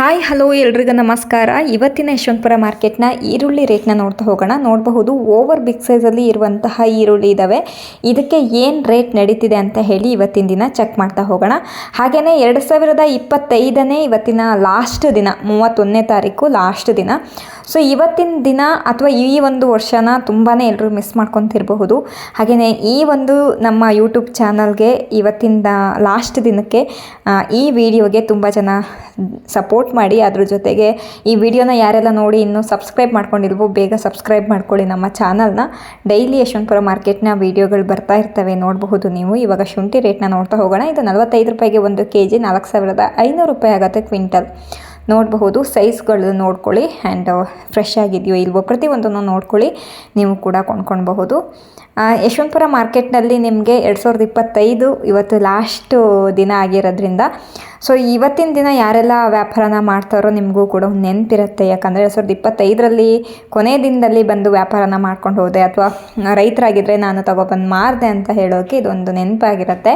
Hi, hello ಎಲ್ರಿಗೂ ನಮಸ್ಕಾರ. ಇವತ್ತಿನ ಯಶವಂತಪುರ ಮಾರ್ಕೆಟ್ನ ಈರುಳ್ಳಿ ರೇಟ್ನ ನೋಡ್ತಾ ಹೋಗೋಣ. ನೋಡಬಹುದು, ಓವರ್ ಬಿಗ್ ಸೈಜಲ್ಲಿ ಇರುವಂತಹ ಈರುಳ್ಳಿ ಇದ್ದಾವೆ ಇದಕ್ಕೆ ಏನು ರೇಟ್ ನಡೀತಿದೆ ಅಂತ ಹೇಳಿ ಇವತ್ತಿನ ದಿನ ಚೆಕ್ ಮಾಡ್ತಾ ಹೋಗೋಣ. ಹಾಗೆಯೇ ಎರಡು ಸಾವಿರದ ಇಪ್ಪತ್ತೈದನೇ ಇವತ್ತಿನ ಲಾಸ್ಟ್ ದಿನ, ಮೂವತ್ತೊಂದನೇ ತಾರೀಕು ಲಾಸ್ಟ್ ದಿನ. ಸೊ ಇವತ್ತಿನ ದಿನ ಅಥವಾ ಈ ಒಂದು ವರ್ಷನ ತುಂಬಾ ಎಲ್ಲರೂ ಮಿಸ್ ಮಾಡ್ಕೊತಿರಬಹುದು. ಹಾಗೆಯೇ ಈ ಒಂದು ನಮ್ಮ ಯೂಟ್ಯೂಬ್ ಚಾನಲ್ಗೆ ಇವತ್ತಿನ ಲಾಸ್ಟ್ ದಿನಕ್ಕೆ ಈ ವಿಡಿಯೋಗೆ ತುಂಬ ಜನ ಸಪೋರ್ಟ್ ಮಾಡಿ ಅದ್ರ ಜೊತೆಗೆ ಈ ವಿಡಿಯೋನ ಯಾರೆಲ್ಲ ನೋಡಿ ಇನ್ನೂ ಸಬ್ಸ್ಕ್ರೈಬ್ ಮಾಡ್ಕೊಂಡಿಲ್ವೋ ಬೇಗ ಸಬ್ಸ್ಕ್ರೈಬ್ ಮಾಡ್ಕೊಳ್ಳಿ ನಮ್ಮ ಚಾನಲ್ನ. ಡೈಲಿ ಯಶವಂತಪುರ ಮಾರ್ಕೆಟ್ನ ವೀಡಿಯೋಗಳು ಬರ್ತಾ ಇರ್ತವೆ, ನೋಡಬಹುದು ನೀವು. ಇವಾಗ ಶುಂಠಿ ರೇಟ್ನ ನೋಡ್ತಾ ಹೋಗೋಣ. ಇದು ನಲವತ್ತೈದು ರೂಪಾಯಿಗೆ ಒಂದು ಕೆ ಜಿ ನಾಲ್ಕು ಸಾವಿರದ ಐನೂರು ರೂಪಾಯಿ ಆಗುತ್ತೆ ಕ್ವಿಂಟಲ್. ನೋಡಬಹುದು, ಸೈಜ್ಗಳು ನೋಡ್ಕೊಳ್ಳಿ. ಆ್ಯಂಡ್, ಫ್ರೆಶ್ ಆಗಿದೆಯೋ ಇಲ್ವೋ ಪ್ರತಿಯೊಂದನ್ನು ನೋಡ್ಕೊಳ್ಳಿ. ನೀವು ಕೂಡ ಕೊಂಡ್ಕೊಳ್ಬಹುದು. ಯಶವಂತಪುರ ಮಾರ್ಕೆಟ್ನಲ್ಲಿ ನಿಮಗೆ ಎರಡು ಸಾವಿರದ ಇಪ್ಪತ್ತೈದು ಇವತ್ತು ಲಾಸ್ಟು ದಿನ ಆಗಿರೋದ್ರಿಂದ. ಸೊ ಇವತ್ತಿನ ದಿನ ಯಾರೆಲ್ಲ ವ್ಯಾಪಾರನ ಮಾಡ್ತಾರೋ ನಿಮಗೂ ಕೂಡ ಒಂದು ನೆನಪಿರುತ್ತೆ. ಯಾಕಂದರೆ ಎರಡು ಸಾವಿರದ ಇಪ್ಪತ್ತೈದರಲ್ಲಿ ಕೊನೆಯ ದಿನದಲ್ಲಿ ಬಂದು ವ್ಯಾಪಾರನ ಮಾಡ್ಕೊಂಡು ಹೋದೆ. ಅಥವಾ ರೈತರಾಗಿದ್ದರೆ ನಾನು ತಗೊಬಂದು ಮಾರಿದೆ ಅಂತ ಹೇಳೋಕೆ ಇದೊಂದು ನೆನಪಾಗಿರುತ್ತೆ.